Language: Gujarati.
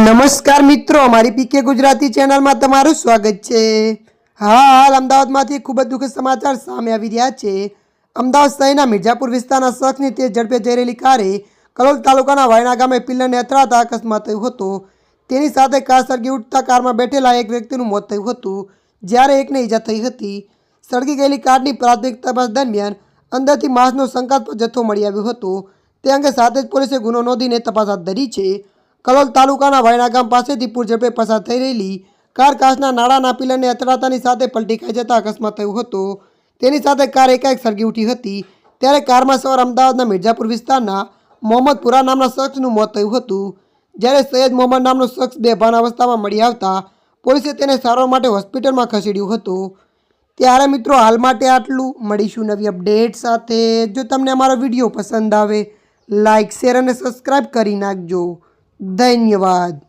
નમસ્કાર મિત્રો, અમારી પીકે ગુજરાતી ચેનલમાં તમારું સ્વાગત છે. હા, હાલ અમદાવાદમાંથી ખૂબ જ દુઃખદ સમાચાર સામે આવી રહ્યા છે. અમદાવાદ શહેરના મિર્જાપુર વિસ્તારના શખ્સની તે ઝડપે જઈ રહેલી કારે કલોલ તાલુકાના વાયણા ગામે પિલ્લરને અથડાતા અકસ્માત થયો હતો. તેની સાથે કાર સળગી ઉઠતા કારમાં બેઠેલા એક વ્યક્તિનું મોત થયું હતું, જ્યારે એકને ઈજા થઈ હતી. સળગી ગયેલી કારની પ્રાથમિક તપાસ દરમિયાન અંદરથી માંસનો શંકાસ્પદ જથ્થો મળી આવ્યો હતો. તે અંગે સાથે જ પોલીસે ગુનો નોંધીને તપાસ હાથ ધરી છે. કલોલ તાલુકાના વાયણા ગામ પાસેથી પૂરઝડપે પસાર થઈ રહેલી કાર કાચના નાળાના પિલરને અથડાતાની સાથે પલટી ખાઈ જતા અકસ્માત થયો હતો. તેની સાથે કાર એકાએક સળગી ઉઠી હતી. ત્યારે કારમાં સવાર અમદાવાદના મિર્જાપુર વિસ્તારના મોહમ્મદપુરા નામના શખ્સનું મોત થયું હતું. જ્યારે સૈયદ મોહમ્મદ નામનો શખ્સ બેભાન અવસ્થામાં મળી આવતા પોલીસે તેને સારવાર માટે હોસ્પિટલમાં ખસેડ્યું હતું. ત્યારે મિત્રો હાલ માટે આટલું. મળીશું નવી અપડેટ સાથે. જો તમને અમારો વીડિયો પસંદ આવે લાઇક શેર અને સબસ્ક્રાઈબ કરી નાખજો. धन्यवाद